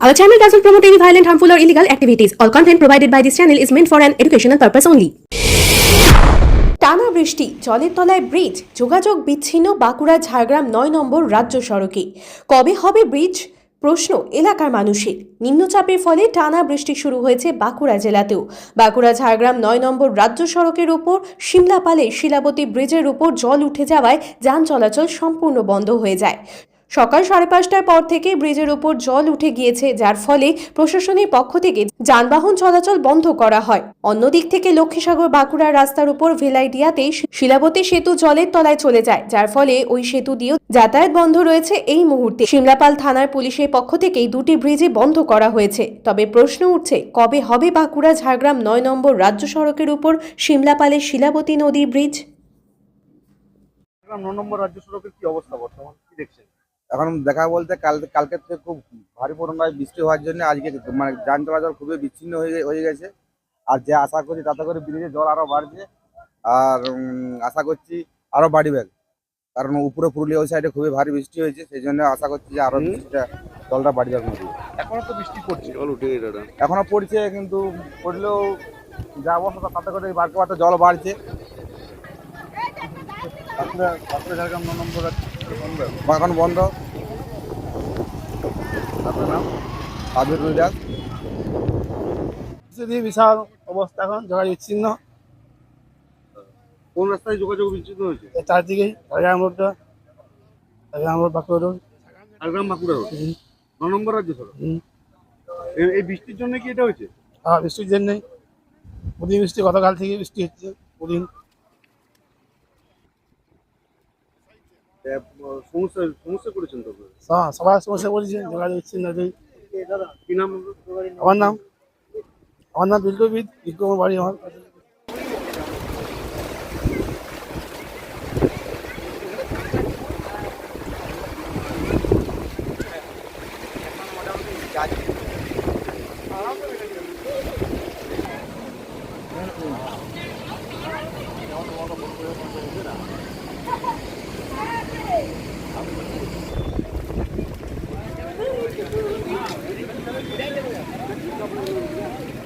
Our channel doesn't promote any violent, harmful, or illegal activities. All content provided by this channel is meant for an educational purpose only. টানা বৃষ্টি জলের তলায় bridge যোগাযোগ বিচ্ছিন্ন বাঁকুড়া ঝাড়গ্রাম নয় নম্বর রাজ্য সড়কে। কবে হবে ব্রিজ? প্রশ্ন এলাকার মানুষের। নিম্নচাপের ফলে টানা বৃষ্টি শুরু হয়েছে বাঁকুড়া জেলাতেও। বাঁকুড়া ঝাড়গ্রাম নয় নম্বর রাজ্য সড়কের ওপর সিমলাপালে শিলাবতী ব্রিজের উপর জল উঠে যাওয়ায় যান চলাচল সম্পূর্ণ বন্ধ হয়ে যায়। সকাল সাড়ে পাঁচটার পর থেকে ব্রিজের উপর জল উঠে গিয়েছে, যার ফলে প্রশাসনের পক্ষ থেকে যানবাহন চলাচল বন্ধ করা হয়। অন্যদিক থেকে লক্ষ্মীসাগর বাঁকুড়ার রাস্তার উপর ভেলাইডিয়াতে শিলাবতী সেতু জলের তলায় চলে যায়, যার ফলে ওই সেতু দিয়েও যাতায়াত বন্ধ রয়েছে এই মুহূর্তে। সিমলাপাল থানার পুলিশের পক্ষ থেকেই দুটি ব্রিজে বন্ধ করা হয়েছে। তবে প্রশ্ন উঠছে, কবে হবে বাঁকুড়া ঝাড়গ্রাম নয় নম্বর রাজ্য সড়কের উপর সিমলাপালের শিলাবতী নদী ব্রিজ? ন নম্বর রাজ্য সড়কের কি অবস্থা বর্তমান? কি দেখছেন? এখন দেখা বলতে কাল কালকে থেকে খুব ভারী পরিমাণে বৃষ্টি হওয়ার জন্য আজকে মানে যান চলাচল খুবই বিচ্ছিন্ন হয়ে হয়ে গেছে। আর যে আশা করি তাতে করে ব্রিজে জল আরও বাড়ছে আর আশা করছি আরও বাড়বে। কারণ উপরে পুরুলিয়া ওই সাইডে খুবই ভারী বৃষ্টি হয়েছে সেই জন্য আশা করছি যে আরও। বৃষ্টিটা জলটা বাড়ি যাবে নদী এখনও তো বৃষ্টি পড়ছে। জল উঠে দাদা। এখনও পড়ছে কিন্তু পড়লেও যা অবস্থা তাতে করে বাড়তে বাড়তে জল বাড়ছে। এখন বন্ধ। আপনার নাম? আবির দাস বিশাল অবস্থা এখন জোগাড় বিচ্ছিন্ন। কোন রাস্তায় যোগাযোগ বিচ্ছিন্ন হয়েছে? এই চারদিকেই ঝাড়গ্রাম রোডটা Jhargram road Bankura road. Jhargram Bankura road? ন নম্বর রাজ্য সড়ক? এই- বৃষ্টির জন্য কি এটা হয়েছে? আর বৃষ্টির জন্যে প্রতিদিন বৃষ্টি গতকাল থেকে বৃষ্টি হচ্ছে প্রতিদিন। সমস্যা সমস্যা করেছেন তো আপনারা? সবার সমস্যা পড়ছে যোগাযোগ হয়েছে। কি নাম আমার নাম আমার নাম বিল্টু বিদ বিজ্ঞ আমার বাড়ি আমার